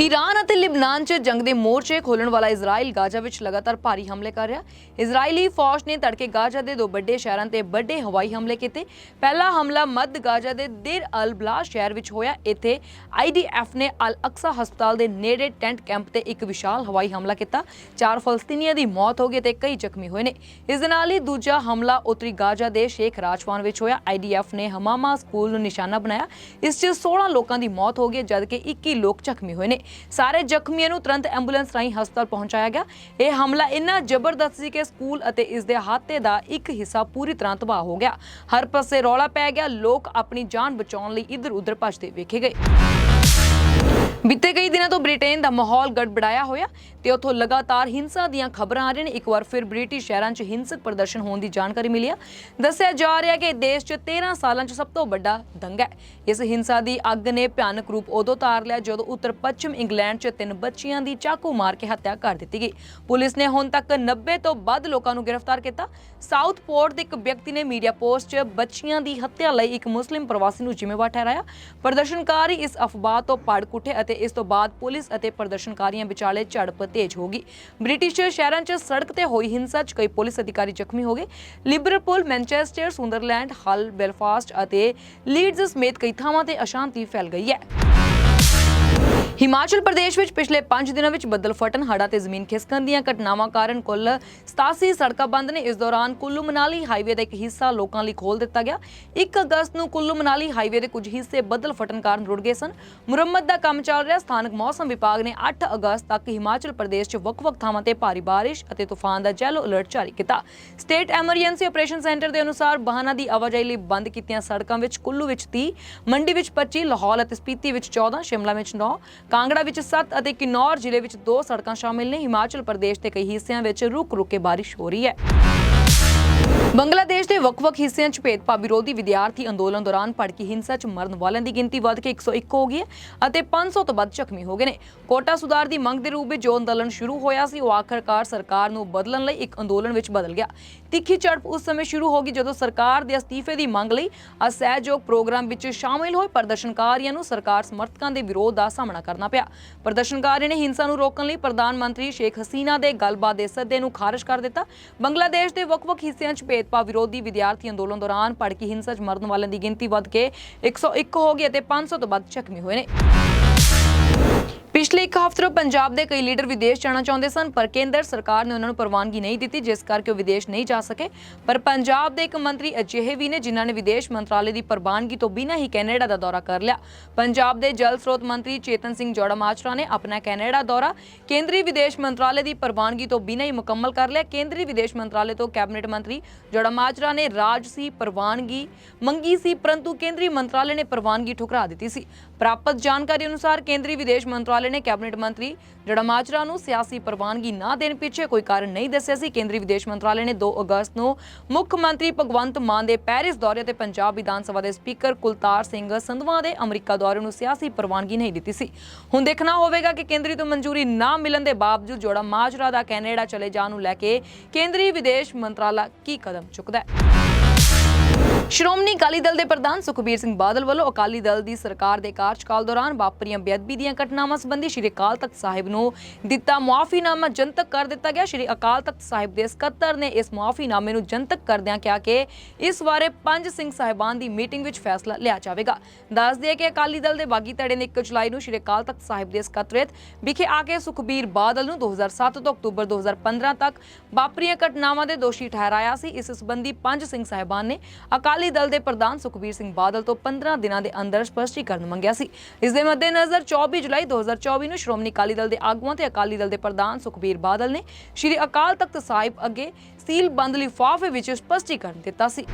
Iran ਅਤੇ ਲਿਬਨਾਨ 'ਚ ਜੰਗ ਦੇ ਮੋਰਚੇ ਖੋਲਣ ਵਾਲਾ ਇਜ਼ਰਾਈਲ ਗਾਜ਼ਾ ਵਿੱਚ ਲਗਾਤਾਰ ਭਾਰੀ ਹਮਲੇ ਕਰ ਰਿਹਾ ਇਜ਼ਰਾਈਲੀ ਫੌਜ ਨੇ ਤੜਕੇ ਗਾਜ਼ਾ ਦੇ ਦੋ ਵੱਡੇ ਸ਼ਹਿਰਾਂ ਤੇ ਵੱਡੇ ਹਵਾਈ ਹਮਲੇ ਕੀਤੇ। ਪਹਿਲਾ ਹਮਲਾ ਮੱਧ ਗਾਜ਼ਾ ਦੇ ਦਿਰ ਅਲ ਬਲਾ ਸ਼ਹਿਰ ਵਿੱਚ ਹੋਇਆ। ਇੱਥੇ ਆਈਡੀਐਫ ਨੇ ਅਲ ਅਕਸਾ ਹਸਪਤਾਲ ਦੇ ਨੇੜੇ ਟੈਂਟ ਕੈਂਪ ਤੇ ਇੱਕ ਵਿਸ਼ਾਲ ਹਵਾਈ ਹਮਲਾ ਕੀਤਾ। ਚਾਰ ਫਲਸਤੀਨੀਆਂ ਦੀ ਮੌਤ ਹੋ ਗਈ ਤੇ ਕਈ ਜ਼ਖਮੀ ਹੋਏ ਨੇ। ਇਸ ਦੇ ਨਾਲ ਹੀ ਦੂਜਾ ਹਮਲਾ ਉੱਤਰੀ ਗਾਜ਼ਾ ਦੇ ਸ਼ੇਖ ਰਾਜਵਾਨ ਵਿੱਚ ਹੋਇਆ। ਆਈਡੀਐਫ ਨੇ ਹਮਾਮਾ ਸਕੂਲ ਨੂੰ ਨਿਸ਼ਾਨਾ ਬਣਾਇਆ। ਇਸ 'ਚ 16 ਲੋਕਾਂ ਦੀ ਮੌਤ ਹੋ ਗਈ ਜਦਕਿ 21 ਲੋਕ ਜ਼ਖਮੀ ਹੋਏ ਨੇ। ਸਾਰੇ ਜ਼ਖਮੀਆਂ ਨੂੰ ਤੁਰੰਤ ਐਂਬੂਲੈਂਸ ਰਾਹੀਂ ਹਸਪਤਾਲ ਪਹੁੰਚਾਇਆ ਗਿਆ। ਇਹ ਹਮਲਾ ਇੰਨਾ ਜ਼ਬਰਦਸਤ ਸੀ ਕਿ ਸਕੂਲ ਅਤੇ ਇਸ ਦੇ ਅਹਾਤੇ ਦਾ ਇੱਕ ਹਿੱਸਾ ਪੂਰੀ ਤਰ੍ਹਾਂ ਤਬਾਹ ਹੋ ਗਿਆ। ਹਰ ਪਾਸੇ ਰੌਲਾ ਪੈ ਗਿਆ। ਲੋਕ ਆਪਣੀ ਜਾਨ ਬਚਾਉਣ ਲਈ ਇੱਧਰ ਉਧਰ ਭੱਜਦੇ ਵੇਖੇ ਗਏ। ਬੀਤੇ ਕਈ ਦਿਨਾਂ ਤੋਂ ਬ੍ਰਿਟੇਨ ਦਾ ਮਾਹੌਲ ਗੜਬੜਾਇਆ ਹੋਇਆ ਤੇ ਉੱਥੋਂ ਲਗਾਤਾਰ ਹਿੰਸਾ ਦੀਆਂ ਖਬਰਾਂ ਆ ਰਹੀਆਂ ਨੇ। ਇੱਕ ਵਾਰ ਫਿਰ ਬ੍ਰਿਟਿਸ਼ ਸ਼ਹਿਰਾਂ 'ਚ ਹਿੰਸਕ ਪ੍ਰਦਰਸ਼ਨ ਹੋਣ ਦੀ ਜਾਣਕਾਰੀ ਮਿਲੀ ਆ। ਦੱਸਿਆ ਜਾ ਰਿਹਾ ਕਿ ਦੇਸ਼ 'ਚ 13 ਸਾਲਾਂ 'ਚ ਸਭ ਤੋਂ ਵੱਡਾ ਦੰਗਾ ਹੈ। ਇਸ ਹਿੰਸਾ ਦੀ ਅੱਗ ਨੇ ਭਿਆਨਕ ਰੂਪ ਉਦੋਂ ਤਾਰ ਲਿਆ ਜਦੋਂ ਉੱਤਰ ਪੱਛਮ ਇੰਗਲੈਂਡ 'ਚ ਤਿੰਨ ਬੱਚੀਆਂ ਦੀ ਚਾਕੂ ਮਾਰ ਕੇ ਹੱਤਿਆ ਕਰ ਦਿੱਤੀ ਗਈ। ਪੁਲਿਸ ਨੇ ਹੁਣ ਤੱਕ 90 ਤੋਂ ਵੱਧ ਲੋਕਾਂ ਨੂੰ ਗ੍ਰਿਫਤਾਰ ਕੀਤਾ। ਸਾਊਥ ਪੋਰਟ ਦੇ ਇੱਕ ਵਿਅਕਤੀ ਨੇ ਮੀਡੀਆ ਪੋਸਟ 'ਚ ਬੱਚੀਆਂ ਦੀ ਹੱਤਿਆ ਲਈ ਇੱਕ ਮੁਸਲਿਮ ਪ੍ਰਵਾਸੀ ਨੂੰ ਜ਼ਿੰਮੇਵਾਰ ਠਹਿਰਾਇਆ। ਪ੍ਰਦਰਸ਼ਨਕਾਰੀ ਇਸ ਅਫਵਾਹ ਤੋਂ ਭੜਕ ਕੁੱਟੇ ਅਤੇ ਇਸ ਤੋਂ ਬਾਅਦ ਪੁਲਿਸ ਅਤੇ ਪ੍ਰਦਰਸ਼ਨਕਾਰੀਆਂ ਵਿਚਾਲੇ ਝੜਪ ਤੇਜ਼ ਹੋ ਗਈ। ਬ੍ਰਿਟਿਸ਼ ਸ਼ਹਿਰਾਂ 'ਚ ਸੜਕ ਤੇ ਹੋਈ ਹਿੰਸਾ 'ਚ ਕਈ ਪੁਲਿਸ ਅਧਿਕਾਰੀ ਜ਼ਖਮੀ ਹੋ ਗਏ। ਲਿਵਰਪੂਲ ਮੈਨਚੈਸਟਰ, ਸੁੰਦਰਲੈਂਡ, ਹਲ, ਬੈਲਫਾਸਟ ਅਤੇ ਲੀਡਜ਼ ਸਮੇਤ ਕਈ ਥਾਵਾਂ ਤੇ ਅਸ਼ਾਂਤੀ ਫੈਲ ਗਈ ਹੈ। ਹਿਮਾਚਲ ਪ੍ਰਦੇਸ਼ ਵਿੱਚ ਪਿਛਲੇ 5 ਦਿਨਾਂ ਵਿੱਚ ਬੱਦਲ ਫਟਣ, ਹੜ੍ਹਾਂ ਤੇ ਜ਼ਮੀਨ ਖਿਸਕਣ ਦੀਆਂ ਘਟਨਾਵਾਂ ਕਾਰਨ ਕੁੱਲ 87 ਸੜਕਾਂ ਬੰਦ ਨੇ। ਇਸ ਦੌਰਾਨ ਕੁੱਲੂ ਮਨਾਲੀ ਹਾਈਵੇ ਦਾ ਇੱਕ ਹਿੱਸਾ ਲੋਕਾਂ ਲਈ ਖੋਲ ਦਿੱਤਾ ਗਿਆ। 1 ਅਗਸਤ ਨੂੰ ਕੁੱਲੂ ਮਨਾਲੀ ਹਾਈਵੇ ਦੇ ਕੁਝ ਹਿੱਸੇ ਬੱਦਲ ਫਟਣ ਕਾਰਨ ਰੁੜ ਗਏ ਸਨ। ਮੁਰੰਮਤ ਦਾ ਕੰਮ ਚੱਲ ਰਿਹਾ। ਸਥਾਨਕ ਮੌਸਮ ਵਿਭਾਗ ਨੇ 8 ਅਗਸਤ ਤੱਕ ਹਿਮਾਚਲ ਪ੍ਰਦੇਸ਼ 'ਚ ਵੱਖ-ਵੱਖ ਥਾਵਾਂ ਤੇ ਭਾਰੀ ਬਾਰਿਸ਼ ਅਤੇ ਤੂਫਾਨ ਦਾ ਯੈਲੋ ਅਲਰਟ ਜਾਰੀ ਕੀਤਾ। ਸਟੇਟ ਐਮਰਜੈਂਸੀ ਆਪਰੇਸ਼ਨ ਸੈਂਟਰ ਦੇ ਅਨੁਸਾਰ ਵਾਹਨਾਂ ਦੀ ਆਵਾਜਾਈ ਲਈ ਬੰਦ ਕੀਤੀਆਂ ਸੜਕਾਂ ਵਿੱਚ ਕੁੱਲੂ ਵਿੱਚ 30 ਮੰਡੀ ਵਿੱਚ 25 ਲਾਹੌਲ ਅਤੇ ਸਪੀਤੀ ਵਿੱਚ 14 ਸ਼ਿਮਲਾ ਵਿੱਚ 9 ਕਾਂਗੜਾ ਵਿੱਚ 7 ਅਤੇ ਕਿਨੌਰ ਜ਼ਿਲ੍ਹੇ ਵਿੱਚ 2 ਸੜਕਾਂ ਸ਼ਾਮਿਲ ਨੇ। ਹਿਮਾਚਲ ਪ੍ਰਦੇਸ਼ ਦੇ ਕਈ ਹਿੱਸਿਆਂ ਵਿੱਚ ਰੁਕ-ਰੁਕ ਕੇ ਬਾਰਿਸ਼ ਹੋ ਰਹੀ ਹੈ। ਬੰਗਲਾਦੇਸ਼ ਦੇ ਵੱਖ-ਵੱਖ ਹਿੱਸਿਆਂ 'ਚ ਭੇਦਭਾਵ ਵਿਰੋਧੀ ਵਿਦਿਆਰਥੀ ਅੰਦੋਲਨ ਦੌਰਾਨ ਭੜਕੀ ਹਿੰਸਾ 'ਚ ਮਰਨ ਵਾਲਿਆਂ ਦੀ ਗਿਣਤੀ ਵੱਧ ਕੇ 101 ਹੋ ਗਈ ਹੈ ਅਤੇ 500 ਤੋਂ ਵੱਧ ਜ਼ਖਮੀ ਹੋ ਗਏ ਨੇ। ਕੋਟਾ ਸੁਧਾਰ ਦੀ ਮੰਗ ਦੇ ਰੂਪ ਵਿੱਚ ਜੋ ਅੰਦੋਲਨ ਸ਼ੁਰੂ ਹੋਇਆ ਸੀ, ਉਹ ਆਖਰਕਾਰ ਸਰਕਾਰ ਨੂੰ ਬਦਲਣ ਲਈ ਇੱਕ ਅੰਦੋਲਨ ਵਿੱਚ ਬਦਲ ਗਿਆ। ਤਿੱਖੀ ਝੜਪ ਉਸ ਸਮੇਂ ਸ਼ੁਰੂ ਹੋ ਗਈ ਜਦੋਂ ਸਰਕਾਰ ਦੇ ਅਸਤੀਫੇ ਦੀ ਮੰਗ ਲਈ ਅਸਹਿਯੋਗ ਪ੍ਰੋਗਰਾਮ ਵਿੱਚ ਸ਼ਾਮਿਲ ਹੋਏ ਪ੍ਰਦਰਸ਼ਨਕਾਰੀਆਂ ਨੂੰ ਸਰਕਾਰ ਸਮਰਥਕਾਂ ਦੇ ਵਿਰੋਧ ਦਾ ਸਾਹਮਣਾ ਕਰਨਾ ਪਿਆ। ਪ੍ਰਦਰਸ਼ਨਕਾਰੀਆਂ ਨੇ ਹਿੰਸਾ ਨੂੰ ਰੋਕਣ ਲਈ ਪ੍ਰਧਾਨ ਮੰਤਰੀ ਸ਼ੇਖ ਹਸੀਨਾ ਦੇ ਗੱਲਬਾਤ ਦੇ ਸੱਦੇ ਨੂੰ ਖਾਰਜ ਕਰ ਦਿੱਤਾ। ਬੰਗਲਾਦੇਸ਼ ਦੇ ਵੱਖ-ਵੱਖ ਹਿੱਸਿਆਂ 'ਚ ਭੇਦਭਾਵ ਵਿਰੋਧੀ ਵਿਦਿਆਰਥੀ ਅੰਦੋਲਨ ਦੌਰਾਨ ਭੜਕੀ ਹਿੰਸਾ 'ਚ ਮਰਨ ਵਾਲਿਆਂ ਦੀ ਗਿਣਤੀ ਵੱਧ ਕੇ 101 ਹੋ ਗਈ ਅਤੇ 500 ਤੋਂ ਵੱਧ ਜ਼ਖਮੀ ਹੋਏ ਨੇ। ਪਿਛਲੇ ਇੱਕ ਹਫ਼ਤੇ ਤੋਂ ਪੰਜਾਬ ਦੇ ਕਈ ਲੀਡਰ ਵਿਦੇਸ਼ ਜਾਣਾ ਚਾਹੁੰਦੇ ਸਨ, ਪਰ ਕੇਂਦਰ ਸਰਕਾਰ ਨੇ ਉਹਨਾਂ ਨੂੰ ਪ੍ਰਵਾਨਗੀ ਨਹੀਂ ਦਿੱਤੀ, ਜਿਸ ਕਰਕੇ ਉਹ ਵਿਦੇਸ਼ ਨਹੀਂ ਜਾ ਸਕੇ। ਪਰ ਪੰਜਾਬ ਦੇ ਇੱਕ ਮੰਤਰੀ ਅਜਿਹੇ ਵੀ ਨੇ, ਜਿਨ੍ਹਾਂ ਨੇ ਵਿਦੇਸ਼ ਮੰਤਰਾਲੇ ਦੀ ਪ੍ਰਵਾਨਗੀ ਤੋਂ ਬਿਨਾਂ ਹੀ ਕੈਨੇਡਾ ਦਾ ਦੌਰਾ ਕਰ ਲਿਆ। ਪੰਜਾਬ ਦੇ ਜਲ ਸਰੋਤ ਮੰਤਰੀ ਚੇਤਨ ਸਿੰਘ ਜੋੜਾ ਮਾਜਰਾ ਨੇ ਆਪਣਾ ਕੈਨੇਡਾ ਦੌਰਾ ਕੇਂਦਰੀ ਵਿਦੇਸ਼ ਮੰਤਰਾਲੇ ਦੀ ਪ੍ਰਵਾਨਗੀ ਤੋਂ ਬਿਨਾਂ ਹੀ ਮੁਕੰਮਲ ਕਰ ਲਿਆ। ਕੇਂਦਰੀ ਵਿਦੇਸ਼ ਮੰਤਰਾਲੇ ਤੋਂ ਕੈਬਨਿਟ ਮੰਤਰੀ ਜੋੜਾ ਮਾਜਰਾ ਨੇ ਰਾਜ ਸੀ ਪ੍ਰਵਾਨਗੀ ਮੰਗੀ ਸੀ, ਪਰੰਤੂ ਕੇਂਦਰੀ ਮੰਤਰਾਲੇ ਨੇ ਪ੍ਰਵਾਨਗੀ ਠੁਕਰਾ ਦਿੱਤੀ ਸੀ। ਪ੍ਰਾਪਤ ਜਾਣਕਾਰੀ ਅਨੁਸਾਰ ਕੇਂਦਰੀ ਵਿਦੇਸ਼ ਮੰਤਰਾਲੇ ਨੇ ਕੈਬਨਿਟ ਮੰਤਰੀ ਜੜਾ ਨੂੰ ਸਿਆਸੀ ਪ੍ਰਵਾਨਗੀ ਨਾ ਦੇਣ ਪਿੱਛੇ ਕੋਈ ਕਾਰਨ ਨਹੀਂ ਦੱਸਿਆ ਸੀ। ਕੇਂਦਰੀ ਵਿਦੇਸ਼ ਮੰਤਰਾਲੇ ਨੇ 2 ਅਗਸਤ ਨੂੰ ਮੁੱਖ ਮੰਤਰੀ ਭਗਵੰਤ ਮਾਨ ਦੇ ਪੈਰਿਸ ਦੌਰੇ ਤੇ ਪੰਜਾਬ ਵਿਧਾਨ ਸਭਾ ਦੇ ਸਪੀਕਰ ਕੁਲਤਾਰ ਸਿੰਘ ਸੰਧਵਾ ਦੇ ਅਮਰੀਕਾ ਦੌਰੇ ਨੂੰ ਸਿਆਸੀ ਪ੍ਰਵਾਨਗੀ ਨਹੀਂ ਦਿੱਤੀ ਸੀ। ਹੁਣ ਦੇਖਣਾ ਹੋਵੇਗਾ ਕਿ ਕੇਂਦਰੀ ਤੋਂ ਮਨਜ਼ੂਰੀ ਨਾ ਮਿਲਣ ਦੇ ਬਾਵਜੂਦ ਜੋੜਾ ਮਾਜਰਾ ਦਾ ਕੈਨੇਡਾ ਚਲੇ ਜਾਣ ਨੂੰ ਲੈ ਕੇ ਕੇਂਦਰੀ ਵਿਦੇਸ਼ ਮੰਤਰਾਲਾ ਕੀ ਕਦਮ ਚੁੱਕਦਾ ਹੈ। ਸ਼੍ਰੋਮਣੀ ਅਕਾਲੀ ਦਲ ਦੇ ਪ੍ਰਧਾਨ ਸੁਖਬੀਰ ਸਿੰਘ ਬਾਦਲ ਵੱਲੋਂ ਅਕਾਲੀ ਦਲ ਦੀ ਸਰਕਾਰ ਦੇ ਕਾਰਜਕਾਲ ਦੌਰਾਨ ਵਾਪਰੀਆਂ ਬੇਅਦਬੀ ਦੀਆਂ ਘਟਨਾਵਾਂ ਸੰਬੰਧੀ ਸ਼੍ਰੀ ਅਕਾਲ ਤਖਤ ਸਾਹਿਬ ਨੂੰ ਦਿੱਤਾ ਮੁਆਫੀਨਾਮਾ ਜਨਤਕ ਕਰ ਦਿੱਤਾ ਗਿਆ। ਸ਼੍ਰੀ ਅਕਾਲ ਤਖਤ ਸਾਹਿਬ ਦੇ ਸਕੱਤਰ ਨੇ ਇਸ ਮੁਆਫੀਨਾਮੇ ਨੂੰ ਜਨਤਕ ਕਰਦਿਆਂ ਕਿਹਾ ਕਿ ਇਸ ਬਾਰੇ ਪੰਜ ਸਿੰਘ ਸਾਹਿਬਾਨ ਦੀ ਮੀਟਿੰਗ ਵਿੱਚ ਫੈਸਲਾ ਲਿਆ ਜਾਵੇਗਾ। ਦੱਸ ਦਈਏ ਕਿ ਅਕਾਲੀ ਦਲ ਦੇ ਬਾਗੀ ਧੜੇ ਨੇ 1 ਜੁਲਾਈ ਨੂੰ ਸ਼੍ਰੀ ਅਕਾਲ ਤਖਤ ਸਾਹਿਬ ਦੇ ਸਕੱਤਰੇਤ ਵਿਖੇ ਆ ਕੇ ਸੁਖਬੀਰ ਬਾਦਲ ਨੂੰ 2007 ਤੋਂ ਅਕਤੂਬਰ 2015 ਤੱਕ ਵਾਪਰੀਆਂ ਘਟਨਾਵਾਂ ਦੇ ਦੋਸ਼ੀ ਠਹਿਰਾਇਆ ਸੀ। ਇਸ ਸੰਬੰਧੀ ਪੰਜ ਸਿੰਘ ਸਾਹਿਬਾਨ ਨੇ ਅਕਾਲੀ ਅਕਾਲੀ ਦਲ ਦੇ ਪ੍ਰਧਾਨ ਸੁਖਬੀਰ ਸਿੰਘ ਬਾਦਲ ਤੋਂ 15 ਦਿਨਾਂ ਦੇ ਅੰਦਰ ਸਪਸ਼ਟੀਕਰਨ ਮੰਗਿਆ ਸੀ। ਇਸ ਦੇ ਮੱਦੇਨਜ਼ਰ 24 ਜੁਲਾਈ 2024 ਨੂੰ ਸ਼੍ਰੋਮਣੀ ਅਕਾਲੀ ਦਲ ਦੇ ਆਗੂਆਂ ਤੇ ਅਕਾਲੀ ਦਲ ਦੇ ਪ੍ਰਧਾਨ ਸੁਖਬੀਰ ਬਾਦਲ ਨੇ ਸ਼੍ਰੀ ਅਕਾਲ ਤਖਤ ਸਾਹਿਬ ਅੱਗੇ ਸੀਲ ਬੰਦ ਲਿਫਾਫੇ ਵਿੱਚ ਸਪਸ਼ਟੀਕਰਨ ਦਿੱਤਾ ਸੀ।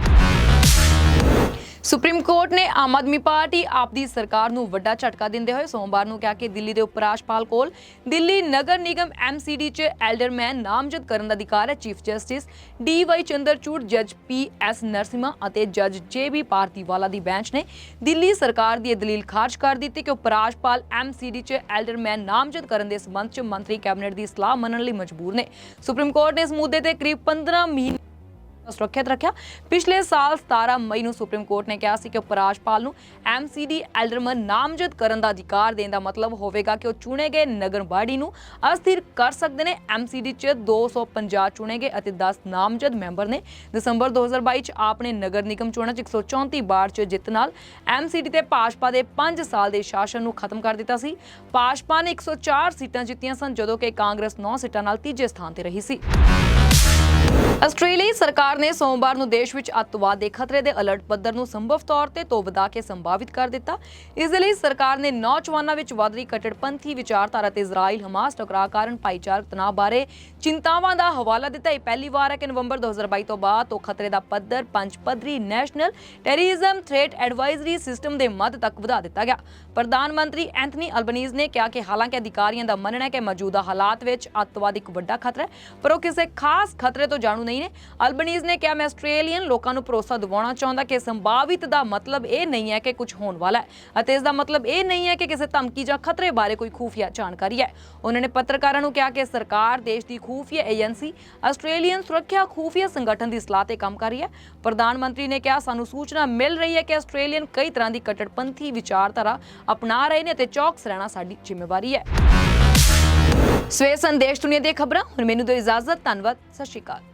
ਸੁਪਰੀਮ ਕੋਰਟ ਨੇ ਆਮ ਆਦਮੀ ਪਾਰਟੀ ਆਪ ਦੀ ਸਰਕਾਰ ਨੂੰ ਵੱਡਾ ਝਟਕਾ ਦਿੰਦੇ ਹੋਏ ਸੋਮਵਾਰ ਨੂੰ ਕਿਹਾ ਕਿ ਦਿੱਲੀ ਦੇ ਉਪ ਰਾਜਪਾਲ ਕੋਲ ਦਿੱਲੀ ਨਗਰ ਨਿਗਮ ਐਮਸੀਡੀ 'ਚ ਐਲਡਰਮੈਨ ਨਾਮਜ਼ਦ ਕਰਨ ਦਾ ਅਧਿਕਾਰ ਹੈ। Chief justice D Y Chandrachud, ਜੱਜ ਪੀ ਐਸ ਨਰਸਿਮਾ ਅਤੇ ਜੱਜ ਜੇ ਬੀ ਭਾਰਤੀਵਾਲਾ ਦੀ ਬੈਂਚ ਨੇ ਦਿੱਲੀ ਸਰਕਾਰ ਦੀ ਇਹ ਦਲੀਲ ਖਾਰਜ ਕਰ ਦਿੱਤੀ ਕਿ ਉਪ ਰਾਜਪਾਲ ਐਮਸੀਡੀ 'ਚ ਐਲਡਰਮੈਨ ਨਾਮਜ਼ਦ ਕਰਨ ਦੇ ਸਬੰਧ 'ਚ ਮੰਤਰੀ ਕੈਬਨਿਟ ਦੀ ਸਲਾਹ ਮੰਨਣ ਲਈ ਮਜਬੂਰ ਨੇ। ਸੁਪਰੀਮ ਕੋਰਟ ਨੇ ਇਸ ਮੁੱਦੇ ਤੇ ਕਰੀਬ 15 ਮਹੀਨੇ ਸੁਰੱਖਿਅਤ ਰੱਖਿਆ। ਪਿਛਲੇ ਸਾਲ 17 ਮਈ ਨੂੰ ਸੁਪਰੀਮ ਕੋਰਟ ਨੇ ਕਿਹਾ ਸੀ ਕਿ ਉਪ ਰਾਜਪਾਲ ਨੂੰ ਐਮਸੀਡੀ ਐਲਡਰਮਨ ਨਾਮਜ਼ਦ ਕਰਨ ਦਾ ਅਧਿਕਾਰ ਦੇਣ ਦਾ ਮਤਲਬ ਹੋਵੇਗਾ ਕਿ ਉਹ ਚੁਣੇ ਗਏ ਨਗਰ ਬਾੜੀ ਨੂੰ ਅਸਥਿਰ ਕਰ ਸਕਦੇ ਨੇ। ਐਮਸੀਡੀ 'ਚ 250 ਚੁਣੇ ਗਏ ਅਤੇ 10 ਨਾਮਜ਼ਦ ਮੈਂਬਰ ਨੇ। ਦਸੰਬਰ 2022 'ਚ ਆਪਣੇ ਨਗਰ ਨਿਗਮ ਚੋਣਾਂ 'ਚ 134 ਬਾਰ 'ਚ ਜਿੱਤ ਨਾਲ ਐਮਸੀਡੀ ਤੇ ਭਾਜਪਾ ਦੇ 5 ਸਾਲ ਦੇ ਸ਼ਾਸਨ ਨੂੰ ਖਤਮ ਕਰ ਦਿੱਤਾ ਸੀ। ਭਾਜਪਾ ਨੇ 104 ਸੀਟਾਂ ਜਿੱਤੀਆਂ ਸਨ, ਜਦੋਂ ਕਿ ਕਾਂਗਰਸ 9 ਸੀਟਾਂ ਨਾਲ ਤੀਜੇ ਸਥਾਨ ਤੇ ਰਹੀ ਸੀ। ਸਰਕਾਰ ਨੇ ਸੋਮਵਾਰ ਨੂੰ ਦੇਸ਼ ਵਿੱਚ ਅੱਤਵਾਦ ਦੇ ਖਤਰੇ ਦੇ ਅਲਰਟ ਪੱਧਰ ਨੂੰ ਸੰਭਵ ਤੌਰ ਤੇ ਤੋਂ ਵਧਾ ਕੇ ਸੰਭਾਵਿਤ ਕਰ ਦਿੱਤਾ। ਇਸ ਦੇ ਲਈ ਸਰਕਾਰ ਨੇ ਨੌਜਵਾਨਾਂ ਵਿੱਚ ਵੱਧ ਰਹੀ ਕੱਟੜਪੰਥੀ ਵਿਚਾਰਧਾਰਾ ਤੇ ਇਜ਼ਰਾਈਲ, ਹਮਾਸ ਟਕਰਾਅ ਕਾਰਨ ਭਾਈਚਾਰਕ ਤਣਾਅ ਬਾਰੇ ਚਿੰਤਾਵਾਂ ਦਾ ਹਵਾਲਾ ਦਿੱਤਾ। ਇਹ ਪਹਿਲੀ ਵਾਰ ਹੈ ਕਿ ਨਵੰਬਰ 2022 ਤੋਂ ਬਾਅਦ ਤੋਂ ਖਤਰੇ ਦਾ ਪੱਧਰ ਪੰਜ ਪੱਧਰੀ national terrorism threat advisory system ਦੇ ਮੱਧ ਤੱਕ ਵਧਾ ਦਿੱਤਾ ਗਿਆ। ਪ੍ਰਧਾਨ ਮੰਤਰੀ ਐਂਥਨੀ ਅਲਬਨੀਜ਼ ਨੇ ਕਿਹਾ ਕਿ ਹਾਲਾਂਕਿ ਅਧਿਕਾਰੀਆਂ ਦਾ ਮੰਨਣਾ ਹੈ ਕਿ ਮੌਜੂਦਾ ਹਾਲਾਤ ਵਿੱਚ ਅੱਤਵਾਦ ਇੱਕ ਵੱਡਾ ਖਤਰਾ ਹੈ, ਪਰ ਉਹ ਕਿਸੇ ਖਾਸ ਖਤਰੇ ਤੋਂ ਜਾਣੂ ਨਹੀਂ ਨੇ। ਅਲਬਨੀਜ਼ ਨੇ ਕਿਹਾ, ਮੈਂ ਆਸਟ੍ਰੇਲੀਅਨ ਲੋਕਾਂ ਨੂੰ ਭਰੋਸਾ ਦਿਵਾਉਣਾ ਚਾਹੁੰਦਾ ਕਿ ਸੰਭਾਵਿਤ ਦਾ ਮਤਲਬ ਇਹ ਨਹੀਂ ਹੈ ਕਿ ਕੁਝ ਹੋਣ ਵਾਲਾ ਹੈ ਅਤੇ ਇਸ ਦਾ ਮਤਲਬ ਇਹ ਨਹੀਂ ਹੈ ਕਿ ਕਿਸੇ ਧਮਕੀ ਜਾਂ ਖਤਰੇ ਬਾਰੇ ਕੋਈ ਖੂਫੀਆ ਜਾਣਕਾਰੀ ਹੈ। ਉਹਨਾਂ ਨੇ ਪੱਤਰਕਾਰਾਂ ਨੂੰ ਕਿਹਾ ਕਿ ਸਰਕਾਰ ਦੇਸ਼ ਦੀ ਖੂਫੀਆ ਏਜੰਸੀ ਆਸਟ੍ਰੇਲੀਅਨ ਸੁਰੱਖਿਆ ਖੂਫੀਆ ਸੰਗਠਨ ਦੀ ਸਲਾਹ ਤੇ ਕੰਮ ਕਰ ਰਹੀ ਹੈ। ਪ੍ਰਧਾਨ ਮੰਤਰੀ ਨੇ ਕਿਹਾ, ਸਾਨੂੰ ਸੂਚਨਾ ਮਿਲ ਰਹੀ ਹੈ ਕਿ ਆਸਟ੍ਰੇਲੀਅਨ ਕਈ ਤਰ੍ਹਾਂ ਦੀ ਕੱਟੜਪੰਥੀ ਵਿਚਾਰਧਾਰਾ ਅਪਣਾ ਰਹੇ ਨੇ ਤੇ ਚੌਕਸ ਰਹਿਣਾ ਸਾਡੀ ਜ਼ਿੰਮੇਵਾਰੀ ਹੈ। ਸਵੇ ਸੰਦੇਸ਼ ਦੁਨੀਆ ਦੀਆਂ ਖਬਰਾਂ, ਹੁਣ ਮੈਨੂੰ ਦਿਓ ਇਜਾਜ਼ਤ। ਧੰਨਵਾਦ। ਸਤਿ ਸ਼੍ਰੀ ਅਕਾਲ।